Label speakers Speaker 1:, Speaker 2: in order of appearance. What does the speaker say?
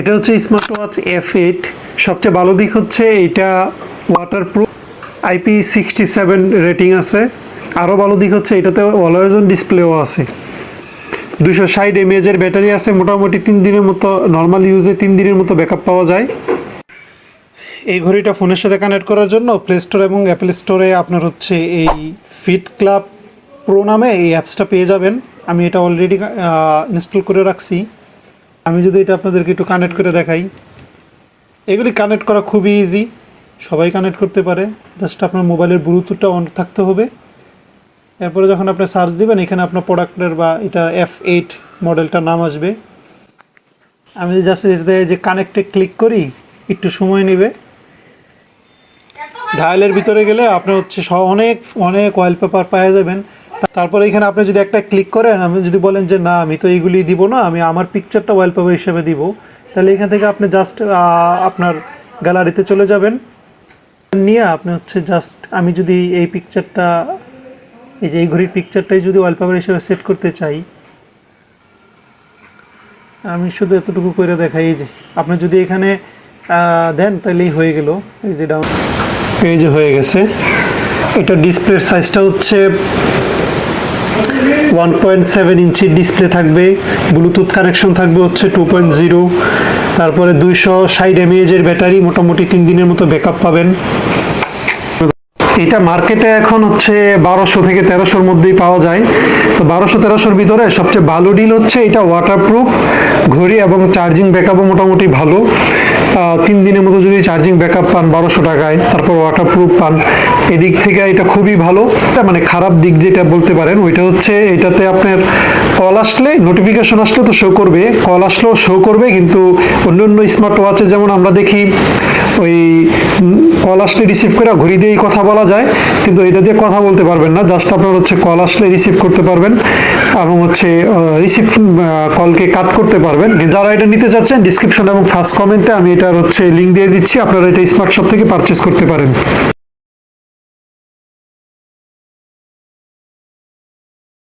Speaker 1: এটা হচ্ছে smart watch F eight সবচেয়ে ভালো দিক হচ্ছে এটা waterproof IP sixty seven rating আছে। আরও ভালো দিক হচ্ছে এটাতে অলওয়েজ অন ডিসপ্লেও আছে। দুশো ষাট এমএজের ব্যাটারি আছে, মোটামুটি তিন দিনের মতো নর্মাল ইউজে তিন দিনের মতো ব্যাকআপ পাওয়া যায়। এই ঘড়িটা ফোনের সাথে কানেক্ট করার জন্য প্লে স্টোর এবং অ্যাপেল স্টোরে আপনার হচ্ছে এই ফিট ক্লাব প্রো নামে এই অ্যাপসটা পেয়ে যাবেন। আমি এটা অলরেডি ইনস্টল করে রাখছি। আমি যদি এটা আপনাদেরকে একটু কানেক্ট করে দেখাই, এগুলি কানেক্ট করা খুবই ইজি সবাই কানেক্ট করতে পারে। জাস্ট আপনার মোবাইলের ব্লুটুথটা অন থাকতে হবে। এরপরে যখন আপনি সার্চ দিবেন, এখানে আপনার প্রোডাক্টের বা এটা এফ এইট মডেলটার নাম আসবে। আমি জাস্ট এটাতে যে কানেক্টে ক্লিক করি, একটু সময় নেবে। ডায়ালের ভিতরে গেলে আপনার হচ্ছে অনেক অনেক অয়েল পেপার পাওয়া যাবেন। তারপরে এখানে আপনি যদি একটা ক্লিক করেন আমি যদি বলেন যে, না, আমি তো এইগুলি দিব না, আমি আমার পিকচারটা ওয়েল পেপার হিসেবে দিব, তাহলে এখান থেকে আপনি জাস্ট আপনার গ্যালারিতে চলে যাবেন। নিয়ে আপনি হচ্ছে জাস্ট আমি যদি এই পিকচারটা এই যে এই ঘড়ির পিকচারটাই যদি ওয়ালপেপার হিসেবে সেট করতে চাই, আমি শুধু এতটুকু করে দেখাই, এই যে, আপনি যদি এখানে দেন, তাহলেই হয়ে গেল, এই যে ডাউন এই যে হয়ে গেছে। এটা ডিসপ্লের সাইজটা হচ্ছে ওয়ান পয়েন্ট সেভেন ইঞ্চির ডিসপ্লে থাকবে ব্লুটুথ কানেকশন থাকবে হচ্ছে টু পয়েন্ট জিরো তারপরে দুইশো ষাট এমএএজের ব্যাটারি, মোটামুটি তিন দিনের মতো ব্যাকআপ পাবেন। এটা মার্কেটে এখন হচ্ছে বারোশো থেকে তেরোশোর মধ্যেই পাওয়া যায়। তো বারোশো তেরোশোর ভিতরে সবচেয়ে ভালো ডিল হচ্ছে এটা ওয়াটারপ্রুফ ঘড়ি এবং চার্জিং ব্যাকআপও মোটামুটি ভালো। তিন দিনের মতো যদি চার্জিং ব্যাকআপ পান বারোশো টাকায়, তারপর ওয়াটারপ্রুফ পান, এদিক থেকে এটা খুবই ভালো। মানে খারাপ দিক যেটা বলতে পারেন, ওইটা হচ্ছে এটাতে আপনার কল আসলে নোটিফিকেশন আসলে তো শো করবে। কল আসলেও শো করবে, কিন্তু অন্য অন্য স্মার্ট ওয়াচে যেমন আমরা দেখি, ওই কল আসলে রিসিভ করে ঘড়ি দিয়েই কথা বলা যায়, কিন্তু এটা দিয়ে কথা বলতে পারবেন না জাস্ট আপনার হচ্ছে কল আসলে রিসিভ করতে পারবেন। এবং হচ্ছে রিসিভ কলকে কাট করতে পারবেন। যারা এটা নিতে চাচ্ছেন ডিসক্রিপশন এবং ফার্স্ট কমেন্টে আমি এটার হচ্ছে লিঙ্ক দিয়ে দিচ্ছি। আপনারা এটা স্মার্ট শপ থেকে পারচেস করতে পারেন।